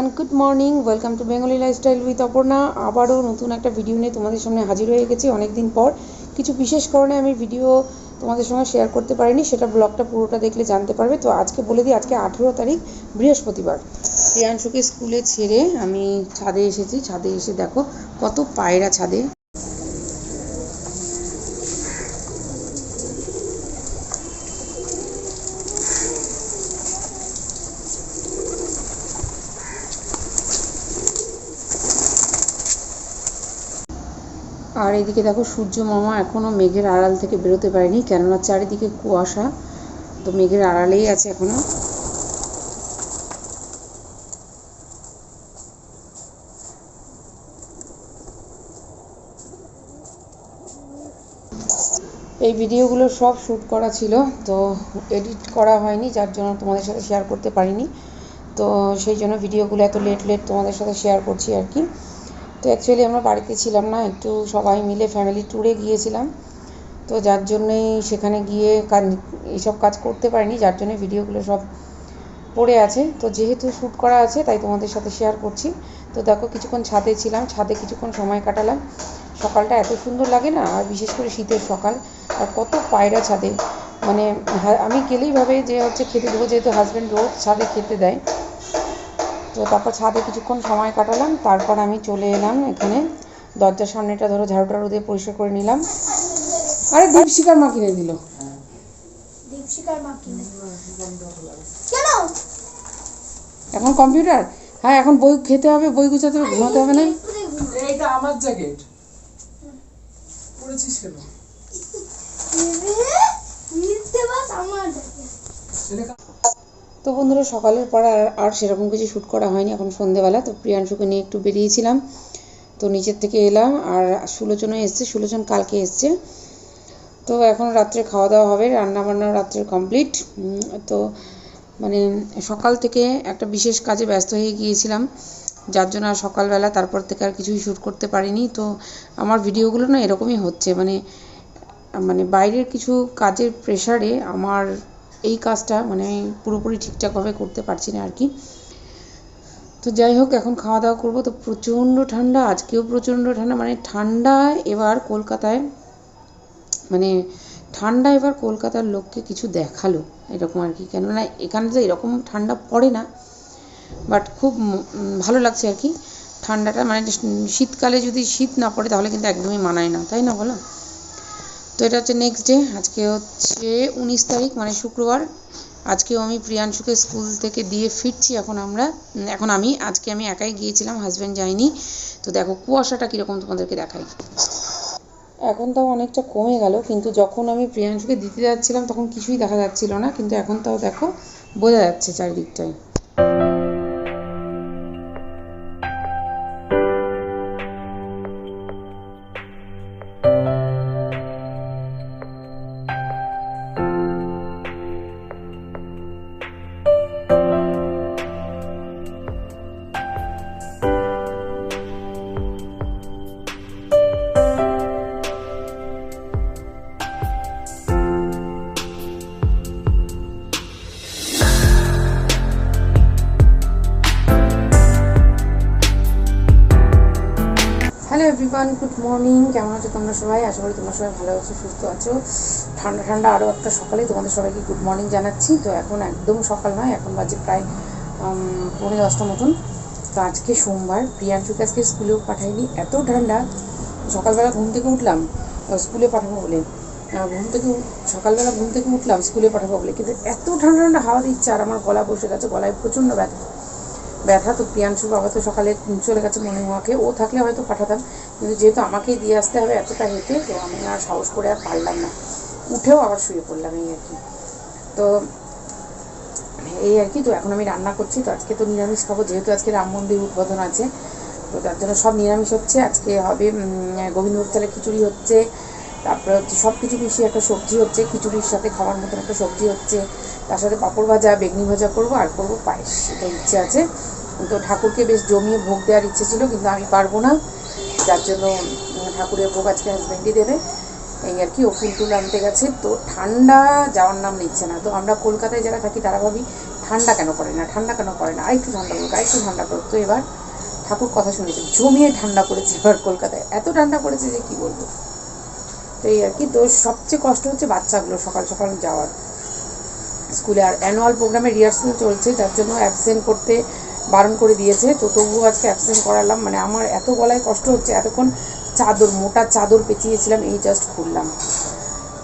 Everyone good morning welcome to Bengali lifestyle with Aparna আবারও নতুন একটা ভিডিও নিয়ে তোমাদের সামনে হাজির হয়ে গেছি অনেক দিন পর। কিছু বিশেষ কারণে আমি ভিডিও তোমাদের সঙ্গে শেয়ার করতে পারিনি, সেটা ব্লগটা পুরোটা দেখলে জানতে পারবে। তো আজকে বলে দিই, আজকে আঠেরো তারিখ, বৃহস্পতিবার। প্রিয়াংশুকে স্কুলে ছেড়ে আমি ছাদে এসেছি। ছাদে এসে দেখো কত পায়রা ছাদে। আর এদিকে দেখো, সূর্য মামা এখনও মেঘের আড়াল থেকে বেরোতে পারেনি, কেননা চারিদিকে কুয়াশা। তো মেঘের আড়ালেই আছে এখনও। এই ভিডিওগুলো সব শ্যুট করা ছিল, তো এডিট করা হয়নি, যার জন্য তোমাদের সাথে শেয়ার করতে পারিনি। তো সেই জন্য ভিডিওগুলো এত লেট লেট তোমাদের সাথে শেয়ার করছি আর কি। তো অ্যাকচুয়ালি আমরা বাড়িতে ছিলাম না, একটু সবাই মিলে ফ্যামিলি ট্যুরে গিয়েছিলাম। তো যার জন্যই সেখানে গিয়ে কাজ এইসব কাজ করতে পারিনি, যার জন্য ভিডিওগুলো সব পড়ে আছে। তো যেহেতু শ্যুট করা আছে, তাই তোমাদের সাথে শেয়ার করছি। তো দেখো কিছুক্ষণ ছাদে ছিলাম, ছাদে কিছুক্ষণ সময় কাটালাম। সকালটা এত সুন্দর লাগে না, আর বিশেষ করে শীতের সকাল। আর কত পায়রা ছাদে। মানে আমি গেলেই ভাবে যে হচ্ছে খেতে দেবো, যেহেতু হাজব্যান্ড রোজ ছাদে খেতে দেয়। তো তারপর ছাদে কিছুক্ষণ সময় কাটালাম তারপর আমি চলে এলাম এখানে দরজার সামনেটা ধরো ঝাড়ু ঝাড়ুটা দিয়ে পরিষ্কার করে নিলাম আরে দীপশিকার মা কিনে দিল দীপশিকার মা কিনে কেন এখন কম্পিউটার হ্যাঁ এখন বই খেতে হবে বই গুছাতে হবে ঘুমাতে হবে না এইটা আমার জ্যাকেট পড়েছিস কেন মিথ্যে বাস আমার কা- তো বন্ধুরা, সকালের পর আর আর সেরকম কিছু শ্যুট করা হয়নি, এখন সন্ধেবেলা, তো প্রিয়াংশুকে নিয়ে একটু বেরিয়েছিলাম। তো নিচের থেকে এলাম, আর সুলোচনও এসছে, সুলোচন কালকে এসছে। তো এখন রাত্রে খাওয়া দাওয়া হবে রান্না বান্না রাত্রে কমপ্লিট তো মানে সকাল থেকে একটা বিশেষ কাজে ব্যস্ত হয়ে গিয়েছিলাম, যার জন্য আর সকালবেলা তারপর থেকে আর কিছুই শ্যুট করতে পারিনি। তো আমার ভিডিওগুলো না এরকমই হচ্ছে মানে মানে বাইরের কিছু কাজের প্রেশারে আমার এই কাজটা মানে আমি পুরোপুরি ঠিকঠাকভাবে করতে পারছি না আর কি। তো যাই হোক, এখন খাওয়া দাওয়া করব। তো প্রচণ্ড ঠান্ডা, আজকেও প্রচণ্ড ঠান্ডা। মানে ঠান্ডা এবার কলকাতায় মানে ঠান্ডা এবার কলকাতার লোককে কিছু দেখাল এরকম আর কি। কেননা এখানে তো এরকম ঠান্ডা পড়ে না বাট খুব ভালো লাগছে আর কি। ঠান্ডাটা মানে শীতকালে যদি শীত না পড়ে, তাহলে কিন্তু একদমই মানায় না। তাই না বলো? তো এটা হচ্ছে নেক্সট ডে আজকে হচ্ছে উনিশ তারিখ মানে শুক্রবার। আজকেও আমি প্রিয়াংশুকে স্কুল থেকে দিয়ে ফিরছি, এখন আমরা, এখন আমি, আজকে আমি একাই গিয়েছিলাম হাজব্যান্ড যায়নি। তো দেখো, কুয়াশাটা কীরকম তোমাদেরকে দেখাই। এখন তাও অনেকটা কমে গেল, কিন্তু যখন আমি প্রিয়াংশুকে দিতে যাচ্ছিলাম, তখন কিছুই দেখা যাচ্ছিল না, কিন্তু এখন তাও দেখো, বোঝা যাচ্ছে চারিদিকটায় গুড মর্নিং, কেমন আছো তোমরা সবাই? আশা করি তোমরা সবাই ভালো আছো, সুস্থ আছো। ঠান্ডা ঠান্ডা আরও একটা সকালে তোমাদের সবাইকে গুড মর্নিং জানাচ্ছি। তো এখন একদম সকাল নয়, এখন বাজে প্রায় পৌনে দশটা মতন। তো আজকে সোমবার, প্রিয়াংশুকে আজকে স্কুলেও পাঠাইনি। এত ঠান্ডা, সকালবেলা ঘুম থেকে উঠলাম স্কুলে পাঠাবো বলে। ঘুম থেকে সকালবেলা ঘুম থেকে উঠলাম, স্কুলে পাঠাবো বলে। কিন্তু এত ঠান্ডা ঠান্ডা হাওয়া দিচ্ছে, আর আমার গলা বসে গেছে, গলায় প্রচণ্ড ব্যথা। ব্যথা তো প্রিয়াংশুর বাবা তো সকালে চলে গেছে মনে মর্নিং ও থাকলে হয়তো পাঠাতাম। কিন্তু যেহেতু আমাকেই দিয়ে আসতে হবে এতটা হেঁটে, তো আমি আর সাহস করে আর পারলাম না। উঠেও আবার শুয়ে পড়লাম এই আর কি। তো এই আর কি, তো এখন আমি রান্না করছি, তো আজকে তো নিরামিষ খাব, যেহেতু আজকে রাম মন্দির উদ্বোধন আছে, তো তার জন্য সব নিরামিষ হচ্ছে। আজকে হবে গোবিন্দভোগ চালের খিচুড়ি হচ্ছে, তারপরে হচ্ছে সব কিছু মিশিয়ে একটা সবজি হচ্ছে, খিচুড়ির সাথে খাওয়ার মতন একটা সবজি হচ্ছে। তার সাথে পাঁপড় ভাজা, বেগনি ভাজা করব, আর করব পায়েস এটা ইচ্ছে আছে। তো ঠাকুরকে বেশ জমিয়ে ভোগ দেওয়ার ইচ্ছে ছিল, কিন্তু আমি পারব না। যার জন্য ঠাকুরের ভোগ আজকে হাজব্যান্ডই দেবে। এই আর কি, ও ফুল টুল আনতে গেছে। তো ঠান্ডা যাওয়ার নাম নিচ্ছে না। তো আমরা কলকাতায় যারা থাকি, তারা ভাবি ঠান্ডা কেন করে না, ঠান্ডা কেন করে না? আরেকটু ঠান্ডা করুক আরেকটু ঠান্ডা করুক। তো এবার ঠাকুর কথা শুনেছে, জমিয়ে ঠান্ডা পড়েছে এবার কলকাতায়। এত ঠান্ডা পড়েছে যে কি বলব? তো এই আর কি, তো সবচেয়ে কষ্ট হচ্ছে বাচ্চাগুলো সকাল সকাল যাওয়ার। স্কুলে আর অ্যানুয়াল প্রোগ্রামে রিহার্সাল চলছে, যার জন্য অ্যাবসেন্ট করতে বারণ করে দিয়েছে। তো তবুও আজকে অ্যাবসেন্ট করালাম। মানে আমার এত গলায় কষ্ট হচ্ছে, এতক্ষণ চাদর, মোটা চাদর পেঁচিয়েছিলাম, এই জাস্ট খুললাম।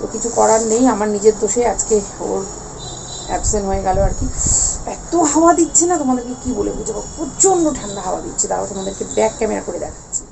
তো কিছু করার নেই, আমার নিজের দোষে আজকে ওর অ্যাবসেন্ট হয়ে গেল আর কি। এত হাওয়া দিচ্ছে না তোমাদেরকে কি বলে বুঝাবো? প্রচণ্ড ঠান্ডা হাওয়া দিচ্ছে। তারা তোমাদেরকে ব্যাক ক্যামেরা করে দেখাচ্ছি।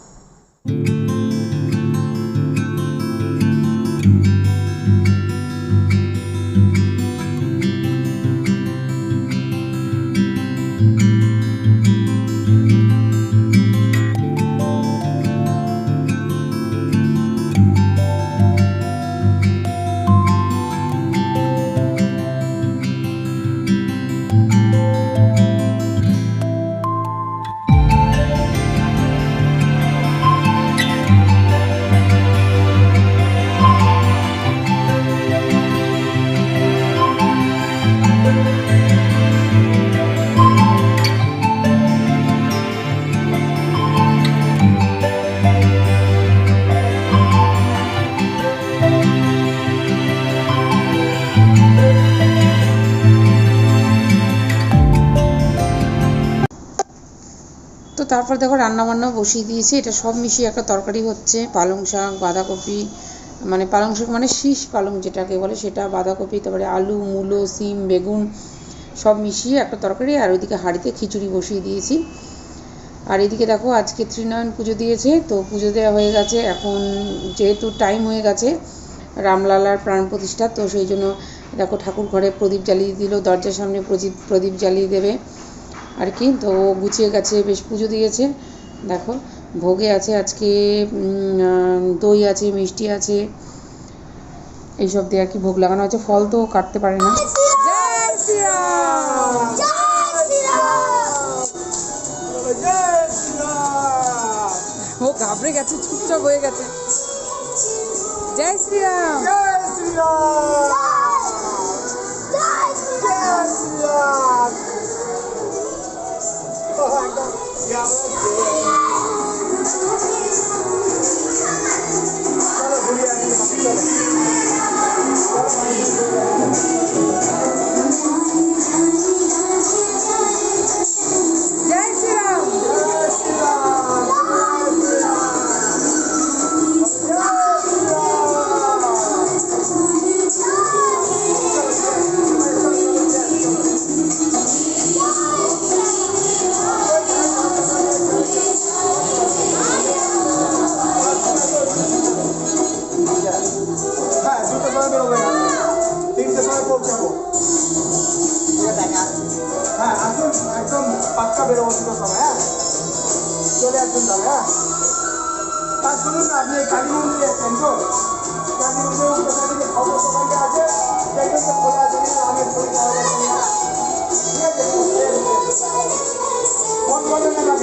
তারপর দেখো রান্না বান্না বসিয়ে দিয়েছি। এটা সব মিশিয়ে একটা তরকারি হচ্ছে। পালং শাক, বাঁধাকপি মানে পালং শাক মানে শীষ পালং যেটাকে বলে, সেটা বাঁধাকপি, তারপরে আলু, মূলো, সিম, বেগুন সব মিশিয়ে একটা তরকারি। আর ওইদিকে হাঁড়িতে খিচুড়ি বসিয়ে দিয়েছি। আর এদিকে দেখো আজকে ত্রিনয়ন পুজো দিয়েছে, তো পুজো দেওয়া হয়ে গেছে। এখন যেহেতু টাইম হয়ে গেছে রামলালার প্রাণ প্রতিষ্ঠা, তো সেই জন্য দেখো ঠাকুর ঘরে প্রদীপ জ্বালিয়ে দিল, দরজার সামনে প্রদীপ প্রদীপ জ্বালিয়ে দেবে। আর কি তো গুছিয়ে গেছে বেশ পুজো দিয়েছে। দেখো ভোগে আছে আজকে দই আছে মিষ্টি আছে। এইসব দিয়ে আর কি ভোগ লাগানো আছে ফল তো কাটতে পারে না। ও ঘাবড়ে গেছে চুপচাপ হয়ে গেছে। জয় শ্রীরাম। জয় শ্রীরাম। জয় দাদা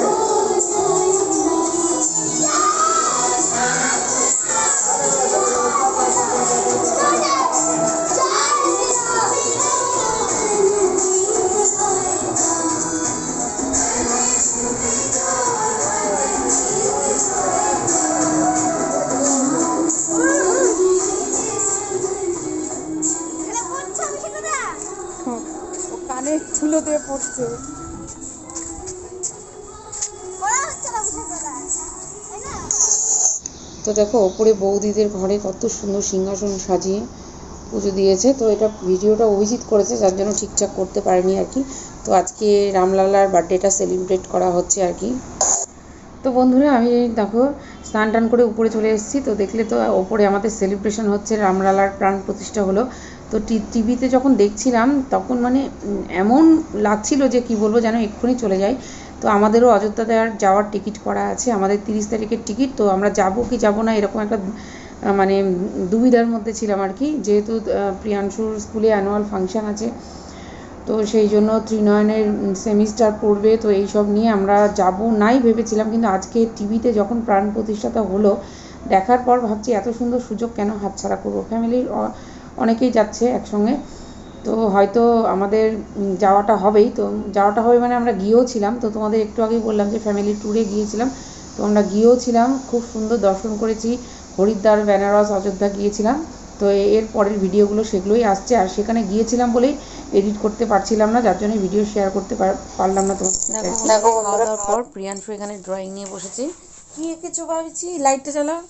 ও কানে ধুলো দিয়ে পড়ছে। তো দেখো, ওপরে বৌদিদের ঘরে কত সুন্দর সিংহাসন সাজিয়ে পুজো দিয়েছে। তো এটা ভিডিওটা অভিজিৎ করেছে, যার জন্য ঠিকঠাক করতে পারেনি আর কি। তো আজকে রামলালার বার্থডেটা সেলিব্রেট করা হচ্ছে আর কি। তো বন্ধুরা, আমি দেখো, স্নান টান করে উপরে চলে এসেছি। তো দেখলে তো ওপরে আমাদের সেলিব্রেশন হচ্ছে, রামলালার প্রাণ প্রতিষ্ঠা হলো। তো টিভিতে যখন দেখছিলাম, তখন মানে এমন লাগছিল যে কি বলব, যেন এক্ষুনি চলে যাই। তো আমাদেরও অযোধ্যা দেওয়ার যাওয়ার টিকিট করা আছে, আমাদের তিরিশ তারিখের টিকিট, তো আমরা যাব কি যাব না এরকম একটা মানে দুবিধার মধ্যে ছিলাম আর কি। যেহেতু প্রিয়াংশুর স্কুলে অ্যানুয়াল ফাংশন আছে, তো সেই জন্য ত্রিনয়নের সেমিস্টার পড়বে, তো এই সব নিয়ে আমরা যাব নাই ভেবেছিলাম, কিন্তু আজকে টিভিতে যখন প্রাণ প্রতিষ্ঠাতা হলো, দেখার পর ভাবছি এত সুন্দর সুযোগ কেন হাতছাড়া করব? ফ্যামিলির অনেকেই যাচ্ছে একসঙ্গে। তো হয়তো আমাদের যাওয়াটা হবেই। তো যাওয়াটা হবে মানে আমরা গিয়েও ছিলাম। তো তোমাদের একটু আগেই বললাম যে ফ্যামিলি ট্যুরে গিয়েছিলাম। তো আমরা গিয়েও ছিলাম খুব সুন্দর দর্শন করেছি। হরিদ্বার বেনারস অযোধ্যা গিয়েছিলাম। তো এর পরের ভিডিওগুলো সেগুলোই আসছে। আর সেখানে গিয়েছিলাম বলেই এডিট করতে পারছিলাম না যার জন্য ভিডিও শেয়ার করতে পার- পারলাম না তোমার সাথে। খাওয়া দাওয়ার পর প্রিয়াংশু এখানে ড্রয়িং নিয়ে বসেছে। কি এঁকেছো ভাবছি? লাইটটা জ্বালা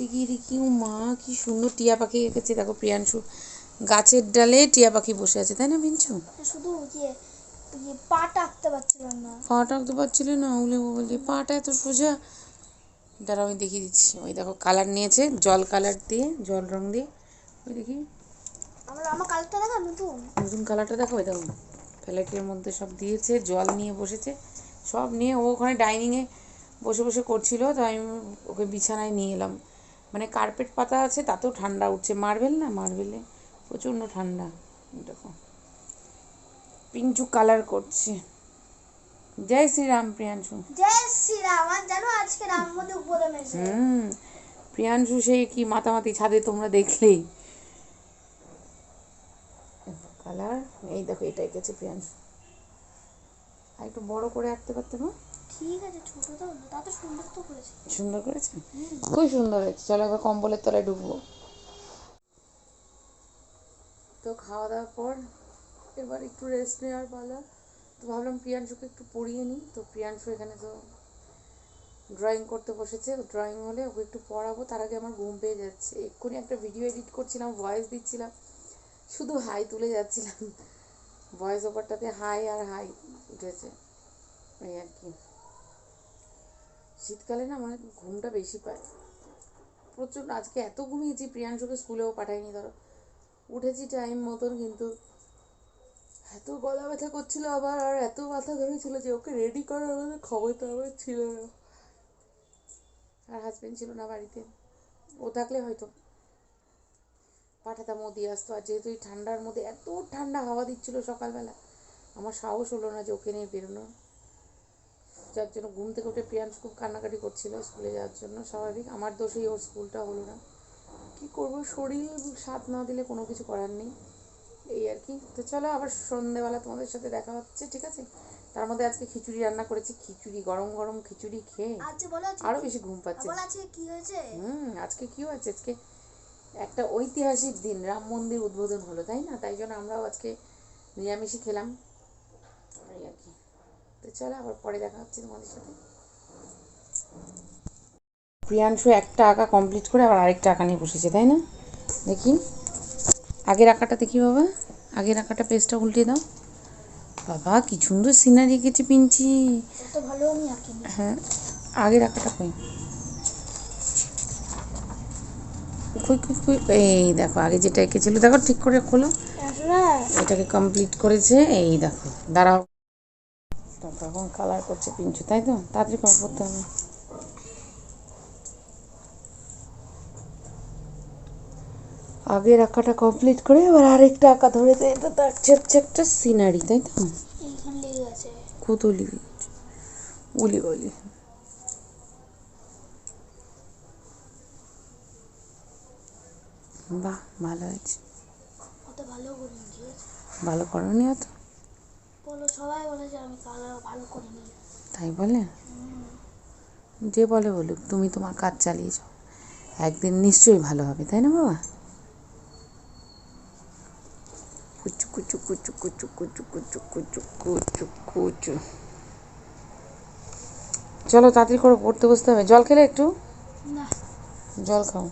দেখি ও মা কি সুন্দর টিয়া পাখি এঁকেছে। দেখো প্রিয়াংশু গাছের ডালে টিয়া পাখি বসে আছে তাই না বিঞ্চু? শুধু পাটা আঁকতে পারছিলাম না। পাটা আঁকতে পারছিলে না উলে বলছে পাটা এত সোজা। দাঁড়া আমি দেখিয়ে দিচ্ছি। ওই দেখো কালার নিয়েছে জল কালার দিয়ে জল রং দিয়ে। ওই দেখি। আমার আমার কালারটা দেখা নতুন? নতুন কালারটা দেখো ওই দেখো। প্যালেটের মধ্যে সব দিয়েছে জল নিয়ে বসেছে। সব নিয়ে ও ওখানে ডাইনিংয়ে বসে বসে করছিল তো আমি ওকে বিছানায় নিয়ে এলাম। মানে কার্পেট পাতা আছে তাতেও ঠান্ডা উঠছে। মার্বেল না? মার্বেলে প্রচণ্ড ঠান্ডা। দেখো। পিঞ্চু কালার করছে। জয় শ্রীরাম প্রিয়াংশু। জয় শ্রীরাম। আর জানো আজকে রাম মেশে। হুম। প্রিয়াংশু সেই কি মাতামাতি ছাদে তোমরা দেখলেই কালার এই দেখো এটা এঁকেছে প্রিয়াংশু। আর একটু বড় করে আঁকতে পারতে না? ঠিক আছে ছোট তো না তা তো সুন্দর তো করেছে সুন্দর করেছে? খুব সুন্দর হয়েছে। চলো এবার কম্বলের তলায় ঢুকবো। তো খাওয়া দাওয়ার পর এবার একটু রেস্ট নেওয়ার পালা। তো ভাবলাম প্রিয়াংশুকে একটু পড়িয়ে নিই। তো প্রিয়াংশু এখানে তো ড্রয়িং করতে বসেছে। ড্রয়িং হলে ওকে একটু পড়াবো। তার আগে আমার ঘুম পেয়ে যাচ্ছে। এক্ষুনি একটা ভিডিও এডিট করছিলাম ভয়েস দিচ্ছিলাম। শুধু হাই তুলে যাচ্ছিলাম। ভয়েস ওভারটাতে হাই আর হাই উঠেছে। এই আর কি। শীতকালে না মানে ঘুমটা বেশি পায়। প্রচুর আজকে এত ঘুমিয়েছি, প্রিয়াংশুকে স্কুলেও পাঠাইনি, ধরো। উঠেছি টাইম মতন কিন্তু এত গলা ব্যথা করছিল আবার, আর এত মাথা ধরেছিল যে ওকে রেডি করার আমাদের ক্ষমতা আমার ছিল না। আর হাজবেন্ড ছিল না বাড়িতে। ও থাকলে হয়তো পাঠাতাম, ও দিয়ে আসতো। আর যেহেতু এই ঠান্ডার মধ্যে এত ঠান্ডা হাওয়া দিচ্ছিল সকালবেলা, আমার সাহস হলো না যে ওকে নিয়ে বেরোনোর। যার জন্য ঘুম থেকে উঠে প্রিয়াংশ খুব কান্নাকাটি করছিল স্কুলে যাওয়ার জন্য স্বাভাবিক। আমার দোষেই ওর স্কুলটা হলো না। কি করব? শরীর সাথ না দিলে কোনো কিছু করার নেই। এই আর কি। তো চলো আবার সন্ধেবেলা তোমাদের সাথে দেখা হচ্ছে ঠিক আছে? তার মধ্যে আজকে খিচুড়ি রান্না করেছি। খিচুড়ি গরম গরম খিচুড়ি খেয়ে আজকে আরও বেশি ঘুম পাচ্ছে। হুম আজকে কি হয়েছে? আজকে একটা ঐতিহাসিক দিন। রাম মন্দির উদ্বোধন হলো তাই না? তাই জন্য আমরাও আজকে নিরামিষই খেলাম। এই আর কি। তো চলো আবার পরে দেখা হচ্ছে তোমাদের সাথে। প্রিয়াংশু একটা আঁকা কমপ্লিট করে আবার আরেকটা আঁকা নিয়ে বসেছে তাই না? দেখি। আগের আঁকাটা দেখি বাবা। আগের আঁকাটা পেজটা উল্টে দাও। বাবা কি সুন্দর সিনারি এঁকেছে পিঞ্চি হ্যাঁ আগের আঁকাটা কই? কই কই কই? এই দেখো আগে যেটা এঁকেছিল দেখো ঠিক করে খোলো। এটাকে কমপ্লিট করেছে এই দেখো দাঁড়াও। এখন কালার করছে পিঞ্চু তাই তো তাড়াতাড়ি করতে হবে আগের আঁকাটা কমপ্লিট করে এবার আরেকটা আঁকা ধরেছে এটা তো হচ্ছে একটা সিনারি তাই তো? কুতুলি উলি বলি। বাহ ভালো হয়েছে। ভালো করিনি ঠিক আছে ভালো করনি অত বলো সবাই বলে যে আমি কালার ভালো করিনি তাই বলে? যে বলে বলুক তুমি তোমার কাজ চালিয়ে যাও। একদিন নিশ্চয়ই ভালো হবে তাই না বাবা? কুচু কুচু কুচু কুচু কুচু কুচু কুচু কুচু কুচু। চলো তাড়াতাড়ি করে পড়তে বসতে হবে। জল খেলে একটু? না। জল খাও।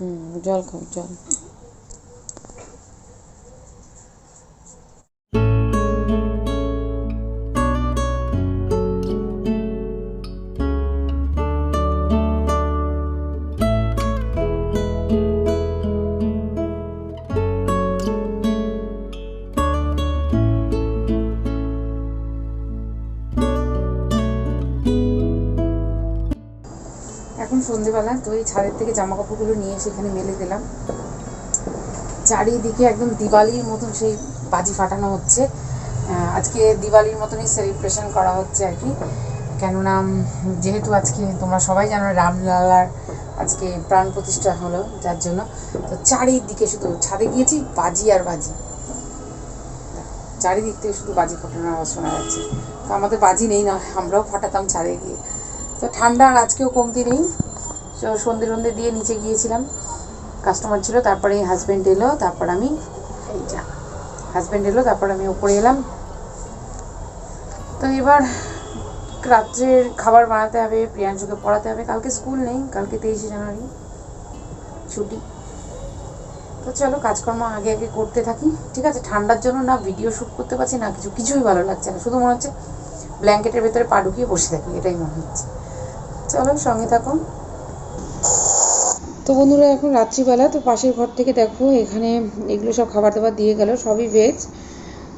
হুম জল খাও জল। সন্ধেবেলা তো এই ছাদের থেকে জামা কাপড়গুলো নিয়ে এসে এখানে মেলে দিলাম। চারিদিকে একদম দিওয়ালির মতন সেই বাজি ফাটানো হচ্ছে। আজকে দিওয়ালির মতনই সেলিব্রেশন করা হচ্ছে আর কি। কেননা যেহেতু আজকে তোমরা সবাই জানো রামলালার আজকে প্রাণ প্রতিষ্ঠা হলো, যার জন্য। তো চারিদিকে শুধু ছাদে গিয়েছি, বাজি আর বাজি। চারিদিক থেকে শুধু বাজি ফাটানোর আওয়াজ শোনা যাচ্ছে। তো আমাদের বাজি নেই না, আমরাও ফাটাতাম ছাদে গিয়ে। তো ঠান্ডা আর আজকেও কমতি নেই। সন্ধে সন্ধে দিয়ে নিচে গিয়েছিলাম। কাস্টমার ছিল, তারপরে হাজব্যান্ড এলো, তারপর আমি এই যা। হাজব্যান্ড এলো, তারপর আমি ওপরে এলাম। তো এবার রাত্রের খাবার বানাতে হবে, প্রিয়াংশুকে পড়াতে হবে। কালকে স্কুল নেই, কালকে তেইশে জানুয়ারি, ছুটি। তো চলো, কাজকর্ম আগে আগে করতে থাকি। ঠিক আছে, ঠান্ডার জন্য না ভিডিও শ্যুট করতে পারছি না, কিছু, কিছুই ভালো লাগছে না। শুধু মনে হচ্ছে ব্ল্যাঙ্কেটের ভেতরে পা ঢুকিয়ে বসে থাকি, এটাই মনে হচ্ছে। চলো, সঙ্গে থাকো। তো বন্ধুরা, এখন রাত্রিবেলা, তো পাশের ঘর থেকে দেখো, এখানে এগুলো সব খাবার দাবার দিয়ে গেল, সবই ভেজ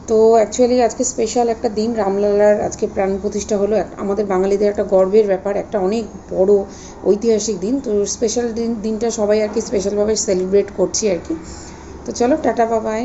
তো অ্যাকচুয়ালি আজকে স্পেশাল একটা দিন, রামলালার আজকে প্রাণ প্রতিষ্ঠা হলো। আমাদের বাঙালিদের একটা গর্বের ব্যাপার, একটা অনেক বড় ঐতিহাসিক দিন। তো স্পেশাল দিন, দিনটা সবাই আর কি স্পেশালভাবে সেলিব্রেট করছি আর কি। তো চলো, টাটা বাবাই